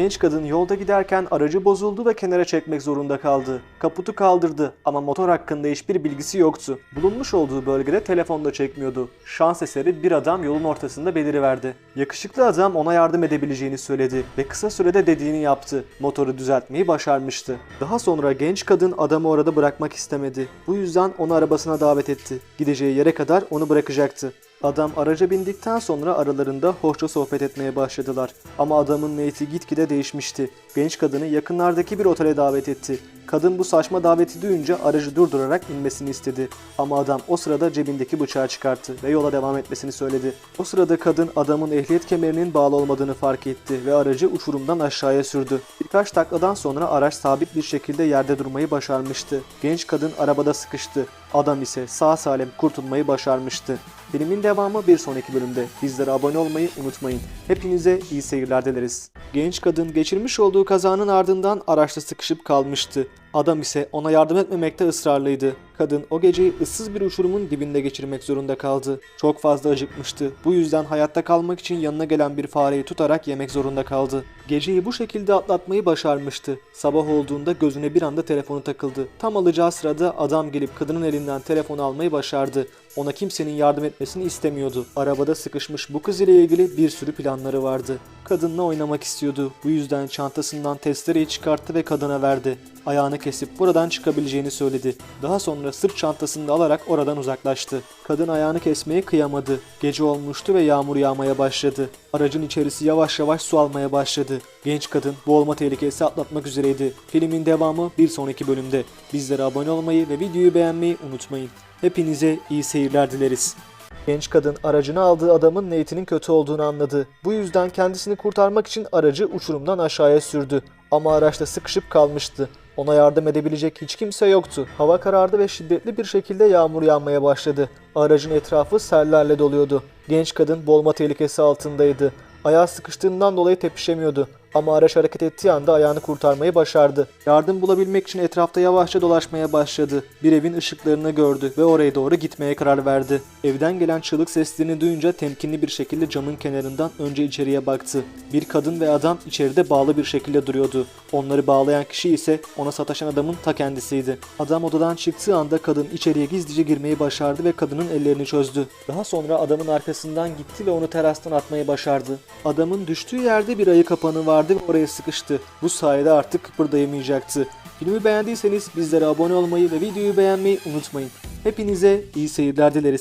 Genç kadın yolda giderken aracı bozuldu ve kenara çekmek zorunda kaldı. Kaputu kaldırdı ama motor hakkında hiçbir bilgisi yoktu. Bulunmuş olduğu bölgede telefon da çekmiyordu. Şans eseri bir adam yolun ortasında beliriverdi. Yakışıklı adam ona yardım edebileceğini söyledi ve kısa sürede dediğini yaptı. Motoru düzeltmeyi başarmıştı. Daha sonra genç kadın adamı orada bırakmak istemedi. Bu yüzden onu arabasına davet etti. Gideceği yere kadar onu bırakacaktı. Adam araca bindikten sonra aralarında hoşça sohbet etmeye başladılar. Ama adamın niyeti gitgide değişmişti. Genç kadını yakınlardaki bir otele davet etti. Kadın bu saçma daveti duyunca aracı durdurarak inmesini istedi. Ama adam o sırada cebindeki bıçağı çıkarttı ve yola devam etmesini söyledi. O sırada kadın adamın ehliyet kemerinin bağlı olmadığını fark etti ve aracı uçurumdan aşağıya sürdü. Birkaç takladan sonra araç sabit bir şekilde yerde durmayı başarmıştı. Genç kadın arabada sıkıştı. Adam ise sağ salim kurtulmayı başarmıştı. Filmin devamı bir sonraki bölümde. Bizlere abone olmayı unutmayın. Hepinize iyi seyirler dileriz. Genç kadın geçirmiş olduğu kazanın ardından araçta sıkışıp kalmıştı. Adam ise ona yardım etmemekte ısrarlıydı. Kadın o geceyi ıssız bir uçurumun dibinde geçirmek zorunda kaldı. Çok fazla acıkmıştı. Bu yüzden hayatta kalmak için yanına gelen bir fareyi tutarak yemek zorunda kaldı. Geceyi bu şekilde atlatmayı başarmıştı. Sabah olduğunda gözüne bir anda telefonu takıldı. Tam alacağı sırada adam gelip kadının elinden telefonu almayı başardı. Ona kimsenin yardım etmesini istemiyordu. Arabada sıkışmış bu kız ile ilgili bir sürü planları vardı. Kadınla oynamak istiyordu. Bu yüzden çantasından testereyi çıkarttı ve kadına verdi. Ayağını kesip buradan çıkabileceğini söyledi. Daha sonra sırt çantasını da alarak oradan uzaklaştı. Kadın ayağını kesmeye kıyamadı. Gece olmuştu ve yağmur yağmaya başladı. Aracın içerisi yavaş yavaş su almaya başladı. Genç kadın boğulma tehlikesi atlatmak üzereydi. Filmin devamı bir sonraki bölümde. Bizlere abone olmayı ve videoyu beğenmeyi unutmayın. Hepinize iyi seyirler dileriz. Genç kadın aracını aldığı adamın niyetinin kötü olduğunu anladı. Bu yüzden kendisini kurtarmak için aracı uçurumdan aşağıya sürdü. Ama araçta sıkışıp kalmıştı. Ona yardım edebilecek hiç kimse yoktu. Hava karardı ve şiddetli bir şekilde yağmur yağmaya başladı. Aracın etrafı sellerle doluyordu. Genç kadın boğulma tehlikesi altındaydı. Ayağı sıkıştığından dolayı tepişemiyordu. Ama araç hareket ettiği anda ayağını kurtarmayı başardı. Yardım bulabilmek için etrafta yavaşça dolaşmaya başladı. Bir evin ışıklarını gördü ve oraya doğru gitmeye karar verdi. Evden gelen çığlık seslerini duyunca temkinli bir şekilde camın kenarından önce içeriye baktı. Bir kadın ve adam içeride bağlı bir şekilde duruyordu. Onları bağlayan kişi ise ona sataşan adamın ta kendisiydi. Adam odadan çıktığı anda kadın içeriye gizlice girmeyi başardı ve kadının ellerini çözdü. Daha sonra adamın arkasından gitti ve onu terastan atmayı başardı. Adamın düştüğü yerde bir ayı kapanı vardı ve oraya sıkıştı. Bu sayede artık kıpırdayamayacaktı. Filmi beğendiyseniz bizlere abone olmayı ve videoyu beğenmeyi unutmayın. Hepinize iyi seyirler dileriz.